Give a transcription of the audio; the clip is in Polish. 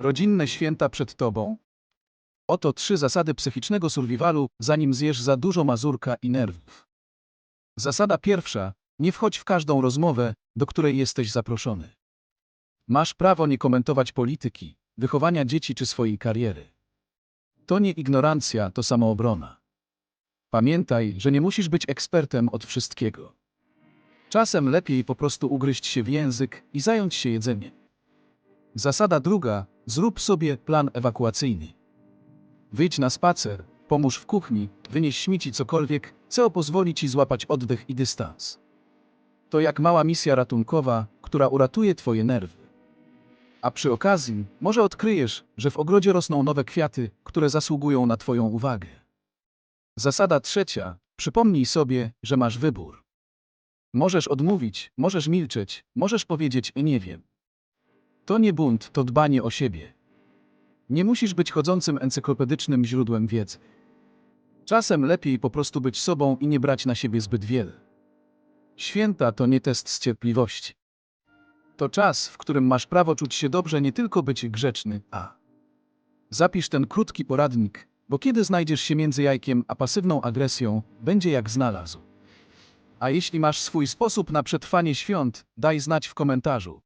Rodzinne święta przed tobą? Oto trzy zasady psychicznego survivalu, zanim zjesz za dużo mazurka i nerwów. Zasada pierwsza. Nie wchodź w każdą rozmowę, do której jesteś zaproszony. Masz prawo nie komentować polityki, wychowania dzieci czy swojej kariery. To nie ignorancja, to samoobrona. Pamiętaj, że nie musisz być ekspertem od wszystkiego. Czasem lepiej po prostu ugryźć się w język i zająć się jedzeniem. Zasada druga. Zrób sobie plan ewakuacyjny. Wyjdź na spacer, pomóż w kuchni, wynieś śmieci cokolwiek, co pozwoli ci złapać oddech i dystans. To jak mała misja ratunkowa, która uratuje twoje nerwy. A przy okazji, może odkryjesz, że w ogrodzie rosną nowe kwiaty, które zasługują na twoją uwagę. Zasada trzecia. Przypomnij sobie, że masz wybór. Możesz odmówić, możesz milczeć, możesz powiedzieć nie wiem. To nie bunt, to dbanie o siebie. Nie musisz być chodzącym encyklopedycznym źródłem wiedzy. Czasem lepiej po prostu być sobą i nie brać na siebie zbyt wiele. Święta to nie test z cierpliwości. To czas, w którym masz prawo czuć się dobrze, nie tylko być grzeczny, a. Zapisz ten krótki poradnik, bo kiedy znajdziesz się między jajkiem a pasywną agresją, będzie jak znalazł. A jeśli masz swój sposób na przetrwanie świąt, daj znać w komentarzu.